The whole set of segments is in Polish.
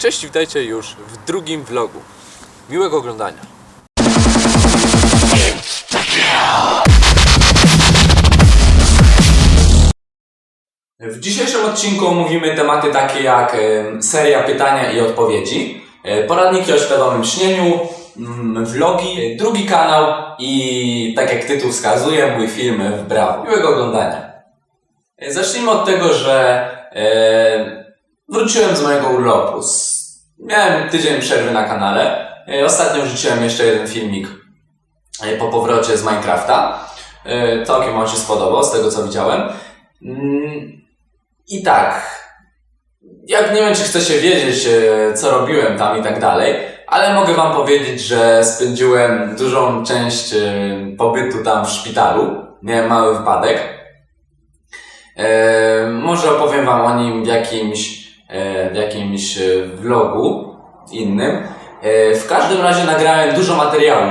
Cześć, witajcie już w drugim vlogu. Miłego oglądania. W dzisiejszym odcinku omówimy tematy takie jak seria pytania i odpowiedzi, e, poradniki o świadomym śnieniu, mm, vlogi, drugi kanał i tak jak tytuł wskazuje, mój film w Brawo. Miłego oglądania. E, Zacznijmy od tego, że e, wróciłem z mojego urlopu. Miałem tydzień przerwy na kanale. E, ostatnio wrzuciłem jeszcze jeden filmik e, po powrocie z Minecrafta. E, całkiem on się spodobał, z tego co widziałem. Mm, i tak, jak nie wiem, czy chcecie wiedzieć, co robiłem tam i tak dalej, ale mogę Wam powiedzieć, że spędziłem dużą część pobytu tam w szpitalu. Miałem mały wypadek. Może opowiem Wam o nim w jakimś, w jakimś e, vlogu innym. E, w każdym razie nagrałem dużo materiału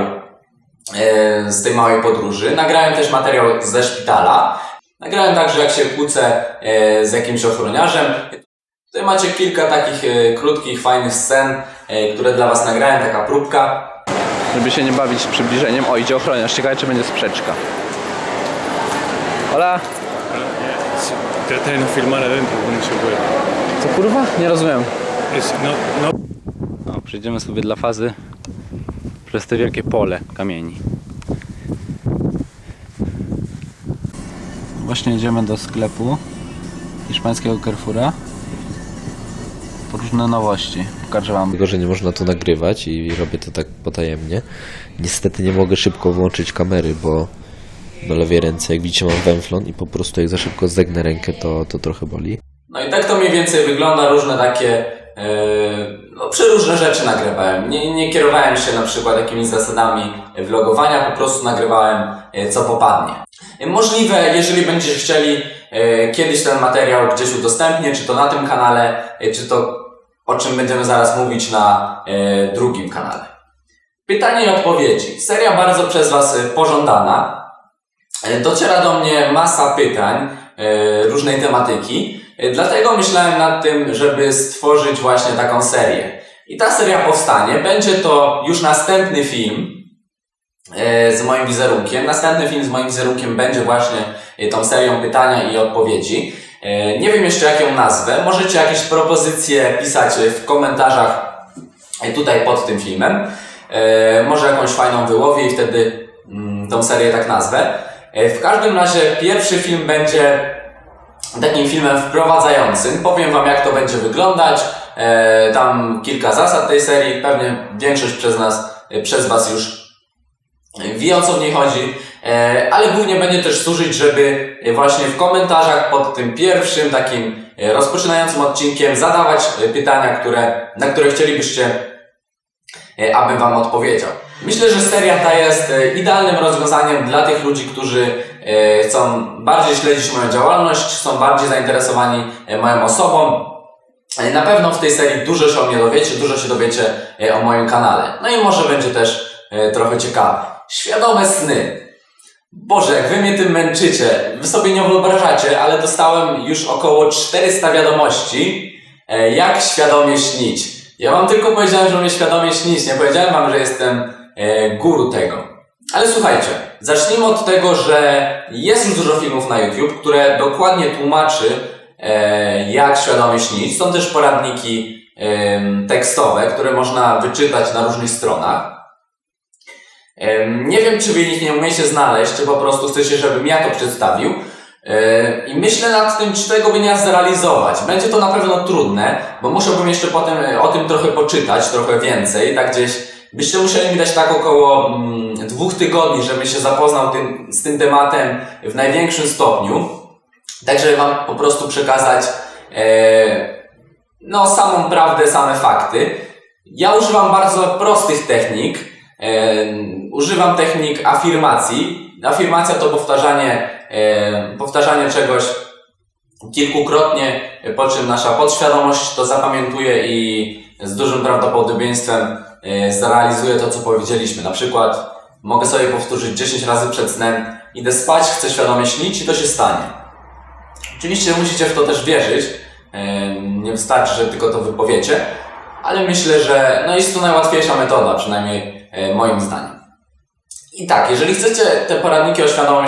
e, z tej małej podróży. Nagrałem też materiał ze szpitala. Nagrałem także jak się kłócę e, z jakimś ochroniarzem. Tutaj macie kilka takich e, krótkich, fajnych scen, e, które dla Was nagrałem, taka próbka. Żeby się nie bawić przybliżeniem. O, idzie ochroniarz. Ciekawe, czy będzie sprzeczka. Hola! Trata de no filmar adentro cuando se puede. Co kurwa? Nie rozumiem. Es, no, no O, przejdziemy sobie dla fazy przez te wielkie pole kamieni. Właśnie jedziemy do sklepu hiszpańskiego Carrefoura. Po różne nowości. Pokażę wam. Tylko, że nie można to nagrywać i robię to tak potajemnie. Niestety nie mogę szybko włączyć kamery, bo na lewej ręce, jak widzicie, mam węflon i po prostu jak za szybko zegnę rękę, to, to trochę boli. No i tak to mniej więcej wygląda, różne takie, e, no przeróżne rzeczy nagrywałem. Nie, nie kierowałem się na przykład jakimiś zasadami vlogowania, po prostu nagrywałem e, co popadnie. E, Możliwe, jeżeli będziecie chcieli e, kiedyś ten materiał gdzieś udostępnię, czy to na tym kanale, e, czy to o czym będziemy zaraz mówić na e, drugim kanale. Pytania i odpowiedzi. Seria bardzo przez Was pożądana. E, Dociera do mnie masa pytań e, różnej tematyki, e, dlatego myślałem nad tym, żeby stworzyć właśnie taką serię. I ta seria powstanie. Będzie to już następny film z moim wizerunkiem. Następny film z moim wizerunkiem będzie właśnie tą serią pytania i odpowiedzi. Nie wiem jeszcze jak ją nazwę. Możecie jakieś propozycje pisać w komentarzach tutaj pod tym filmem. Może jakąś fajną wyłowię i wtedy mm, tą serię tak nazwę. E, W każdym razie pierwszy film będzie takim filmem wprowadzającym. Powiem Wam jak to będzie wyglądać. E, Tam kilka zasad tej serii. Pewnie większość przez nas, e, przez Was już wie o co w niej chodzi, ale głównie będzie też służyć, żeby właśnie w komentarzach pod tym pierwszym takim rozpoczynającym odcinkiem zadawać pytania, które, na które chcielibyście, abym Wam odpowiedział. Myślę, że seria ta jest e, idealnym rozwiązaniem dla tych ludzi, którzy e, chcą bardziej śledzić moją działalność, są bardziej zainteresowani e, moją osobą. Na pewno w tej serii dużo się o mnie dowiecie, dużo się dowiecie o moim kanale. No i może będzie też trochę ciekawe. Świadome sny. Boże, jak wy mnie tym męczycie, wy sobie nie wyobrażacie, ale dostałem już około 400 wiadomości, jak świadomie śnić. Ja wam tylko powiedziałem, że umiem świadomie śnić, nie powiedziałem wam, że jestem guru tego. Ale słuchajcie, zacznijmy od tego, że jest już dużo filmów na YouTube, które dokładnie tłumaczy, e, jak świadomie śnić. Są też poradniki em, tekstowe, które można wyczytać na różnych stronach. Nie wiem, czy wy ich nie umiecie znaleźć, czy po prostu chcecie, żebym ja to przedstawił. E, I myślę nad tym, czy tego by nie zrealizować. Będzie to na pewno trudne, bo musiałbym jeszcze potem e, o tym trochę poczytać, trochę więcej, tak gdzieś byście musieli mi dać tak około mm, dwóch tygodni, żebym się zapoznał tym, z tym tematem w największym stopniu, tak żeby wam po prostu przekazać e, no, samą prawdę, same fakty. Ja używam bardzo prostych technik. E, używam technik afirmacji. Afirmacja to powtarzanie, e, powtarzanie czegoś kilkukrotnie, po czym nasza podświadomość to zapamiętuje i z dużym prawdopodobieństwem e, zrealizuje to, co powiedzieliśmy. Na przykład mogę sobie powtórzyć 10 razy przed snem, idę spać, chcę świadomie śnić i to się stanie. Oczywiście musicie w to też wierzyć. E, Nie wystarczy, że tylko to wypowiecie. ale myślę, że no jest to najłatwiejsza metoda, przynajmniej e, moim zdaniem. I tak, jeżeli chcecie te poradniki o świadomym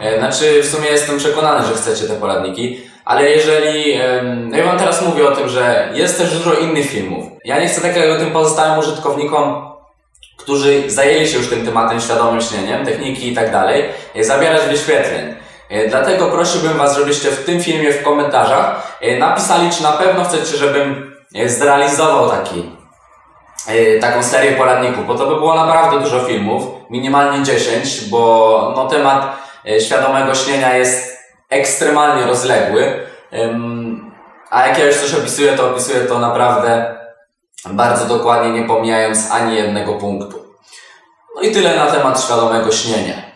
e, znaczy w sumie jestem przekonany, że chcecie te poradniki, ale jeżeli, no ja wam teraz mówię o tym, że jest też dużo innych filmów. Ja nie chcę takiego tym pozostałym użytkownikom, którzy zajęli się już tym tematem świadomym myśleniem, techniki i tak dalej, e, zabierać wyświetleń. E, Dlatego prosiłbym was, żebyście w tym filmie w komentarzach e, napisali, czy na pewno chcecie, żebym zrealizował taki taką serię poradników, bo to by było naprawdę dużo filmów, minimalnie 10, bo no, temat świadomego śnienia jest ekstremalnie rozległy. A jak ja już coś opisuję, to opisuję to naprawdę bardzo dokładnie, nie pomijając ani jednego punktu. No i tyle na temat świadomego śnienia.